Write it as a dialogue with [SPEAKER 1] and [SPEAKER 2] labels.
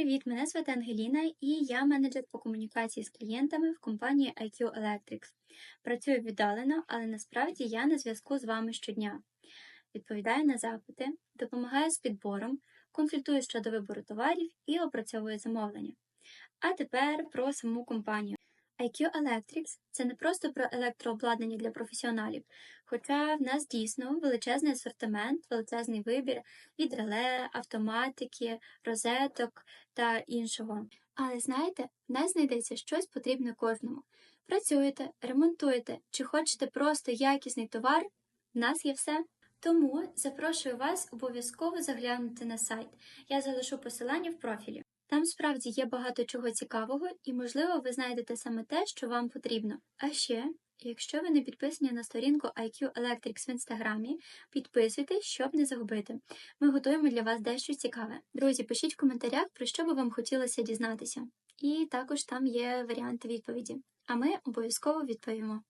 [SPEAKER 1] Привіт, мене звати Ангеліна і я менеджер по комунікації з клієнтами в компанії IQ Electrics. Працюю віддалено, але насправді я на зв'язку з вами щодня. Відповідаю на запити, допомагаю з підбором, консультую щодо вибору товарів і опрацьовую замовлення. А тепер про саму компанію. IQ Electrics – це не просто про електрообладнання для професіоналів, хоча в нас дійсно величезний асортимент, величезний вибір від реле, автоматики, розеток та іншого. Але знаєте, в нас знайдеться щось потрібне кожному. Працюєте, ремонтуєте чи хочете просто якісний товар, в нас є все. Тому запрошую вас обов'язково заглянути на сайт. Я залишу посилання в профілі. Там справді є багато чого цікавого, і, можливо, ви знайдете саме те, що вам потрібно. А ще, якщо ви не підписані на сторінку IQ Electrics в інстаграмі, підписуйтесь, щоб не загубити. Ми готуємо для вас дещо цікаве. Друзі, пишіть в коментарях, про що би вам хотілося дізнатися. І також там є варіанти відповіді. А ми обов'язково відповімо.